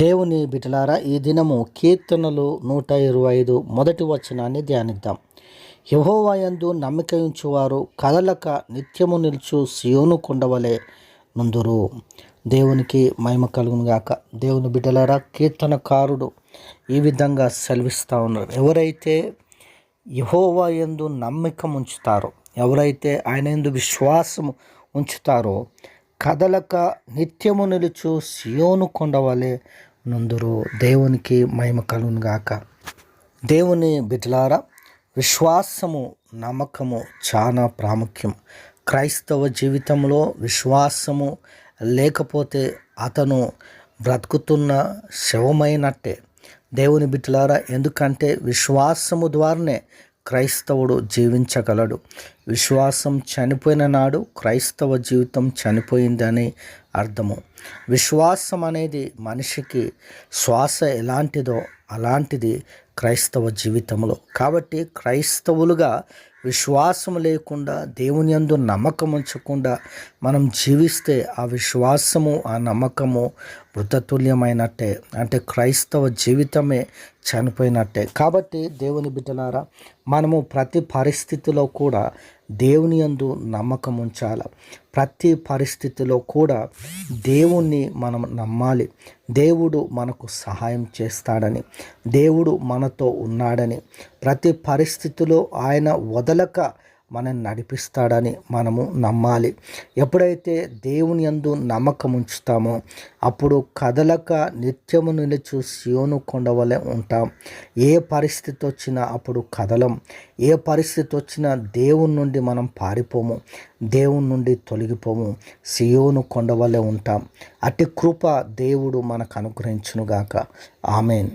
దేవుని బిటలారా ఈ దినము కీర్తనలు నూట ఇరవై ఐదు మొదటి వచనాన్ని ధ్యానిద్దాం. యహోవాయందు నమ్మిక ఉంచువారు కదలక నిత్యము నిలుచు సియోను కొండవలే నుందురు. దేవునికి మహిమ కలుగునుగాక దేవుని బిడ్డలారా కీర్తనకారుడు ఈ విధంగా సెలవిస్తూ ఉన్నారు ఎవరైతే యహోవా ఎందు నమ్మిక ఉంచుతారో ఎవరైతే ఆయన ఎందు విశ్వాసము ఉంచుతారో కదలక నిత్యము నిలుచు సియోను కొండవలే నుందురు. దేవునికి మహిమ కలుగును గాక. దేవుని బిడ్డలారా విశ్వాసము నమ్మకము చాలా ప్రాముఖ్యం. క్రైస్తవ జీవితంలో విశ్వాసము లేకపోతే అతను బ్రతుకుతున్న శవమైనట్టే. దేవుని బిడ్డలారా ఎందుకంటే విశ్వాసము ద్వారానే క్రైస్తవుడు జీవించగలడు. విశ్వాసం చనిపోయిన నాడు క్రైస్తవ జీవితం చనిపోయిందని అర్థము. విశ్వాసం అనేది మనిషికి శ్వాస ఎలాంటిదో అలాంటిది క్రైస్తవ జీవితంలో కాబట్టి క్రైస్తవులుగా విశ్వాసం లేకుండా దేవుని యందు నమ్మకం ఉంచకుండా మనం జీవిస్తే ఆ విశ్వాసము ఆ నమ్మకము వృద్ధతుల్యమైనట్టే. అంటే క్రైస్తవ జీవితమే చనిపోయినట్టే. కాబట్టి దేవుని బిడ్డలారా మనము ప్రతి పరిస్థితిలో కూడా దేవుని యందు నమ్మకం ఉంచాలి. ప్రతి పరిస్థితిలో కూడా దేవుణ్ణి మనం నమ్మాలి. దేవుడు మనకు సహాయం చేస్తాడని దేవుడు మనతో ఉన్నాడని ప్రతి పరిస్థితిలో ఆయన వదలక మనల్ని నడిపిస్తాడని మనము నమ్మాలి. ఎప్పుడైతే దేవుని యందు నమ్మకం ఉంచుతామో అప్పుడు కదలక నిత్యము నిలుచు సియోను కొండవలే ఉంటాం. ఏ పరిస్థితి వచ్చినా అప్పుడు కదలం. ఏ పరిస్థితి వచ్చినా దేవుని నుండి మనం పారిపోము. దేవుని నుండి తొలగిపోము. సియోను కొండవలే ఉంటాం. అట్టి కృప దేవుడు మనకు అనుగ్రహించునుగాక. ఆమెన్.